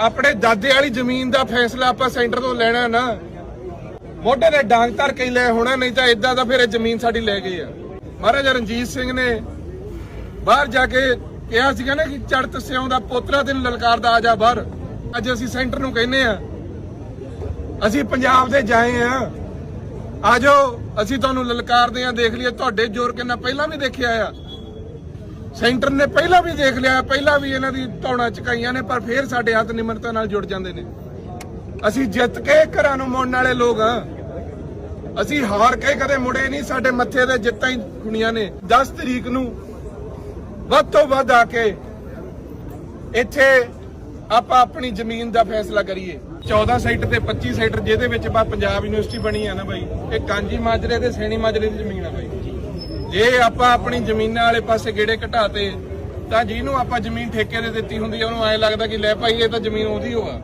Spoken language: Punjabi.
ਆਪਣੇ ਦਾਦੇ ਵਾਲੀ ਜ਼ਮੀਨ ਦਾ ਫੈਸਲਾ ਆਪਾਂ ਸੈਂਟਰ ਤੋਂ ਲੈਣਾ ਨਾ। ਮੋਢੇ ਦੇ ਡਾਂਗ ਧਰ ਕੇ ਲੈ ਹੋਣਾ, ਨਹੀਂ ਤਾਂ ਇਦਾਂ ਦਾ ਫਿਰ ਇਹ ਜ਼ਮੀਨ ਸਾਡੀ ਲੈ ਗਏ ਆ। ਮਹਾਰਾਜਾ ਰਣਜੀਤ ਸਿੰਘ ਨੇ ਬਾਹਰ ਜਾ ਕੇ ਕਿਹਾ ਸੀਗਾ ਨਾ ਕਿ ਚੜਤ ਸਿਉਂ ਦਾ ਪੋਤਰਾ ਤੈਨੂੰ ਲਲਕਾਰਦਾ ਆ ਜਾ ਬਾਹਰ। ਅੱਜ ਅਸੀਂ ਸੈਂਟਰ ਨੂੰ ਕਹਿੰਨੇ ਆ। ਅਸੀਂ ਪੰਜਾਬ ਦੇ ਜਾਏ ਆ। ਆਜੋ ਅਸੀਂ ਤੁਹਾਨੂੰ ਲਲਕਾਰਦੇ ਆ, ਦੇਖ ਲਈਏ। ਤੁਹਾਡੇ ਜ਼ੋਰ ਕਿੰਨਾ ਪਹਿਲਾਂ ਵੀ ਦੇਖਿਆ ਆ। ਸੈਂਟਰ ਨੇ ਪਹਿਲਾਂ ਵੀ ਦੇਖ ਲਿਆ, ਪਹਿਲਾਂ ਵੀ ਇਹਨਾਂ ਦੀ ਧੌਣਾ ਚਕਾਈਆਂ ਨੇ, ਪਰ ਫੇਰ ਸਾਡੇ ਹੱਥ ਨਿਮਰਤਾ ਨਾਲ ਜੁੜ ਜਾਂਦੇ ਨੇ। ਅਸੀਂ ਜਿੱਤ ਕੇ ਘਰਾਂ ਨੂੰ ਮੁੜਨ ਵਾਲੇ ਲੋਕ ਆ। ਅਸੀਂ ਹਾਰ ਕੇ ਕਦੇ ਮੁੜੇ ਨਹੀਂ, ਸਾਡੇ ਮੱਥੇ ਤੇ ਜਿੱਤਾਂ ਹੀ ਖੁਣੀਆਂ ਨੇ। 10 ਤਰੀਕ ਨੂੰ ਵੱਧ ਤੋਂ ਵੱਧ ਆ ਕੇ ਇੱਥੇ ਆਪਾਂ ਆਪਣੀ ਜ਼ਮੀਨ ਦਾ ਫੈਸਲਾ ਕਰੀਏ। 14 ਸੈਕਟਰ ਤੇ 25 ਸੈਕਟਰ ਜਿਹਦੇ ਵਿੱਚ ਬਾ ਪੰਜਾਬ ਯੂਨੀਵਰਸਿਟੀ ਬਣੀ ਆ ਨਾ ਬਾਈ, ਇਹ ਕਾਂਜੀ ਮਾਜਰੇ ਤੇ ਸੈਣੀ ਮਾਜਰੇ ਦੀ ਜ਼ਮੀਨ ਆ ਬਾਈ। ਜੇ ਆਪਾਂ ਆਪਣੀ ਜ਼ਮੀਨਾਂ ਵਾਲੇ ਪਾਸੇ ਗੇੜੇ ਘਟਾਤੇ, ਤਾਂ ਜਿਹਨੂੰ ਆਪਾਂ ਜ਼ਮੀਨ ਠੇਕੇ ਦੇ ਦਿੱਤੀ ਹੁੰਦੀ ਆ, ਉਹਨੂੰ ਐਂ ਲੱਗਦਾ ਕਿ ਲੈ ਭਾਈ, ਇਹ ਤਾਂ ਜ਼ਮੀਨ ਉਹਦੀ ਹੋਆ।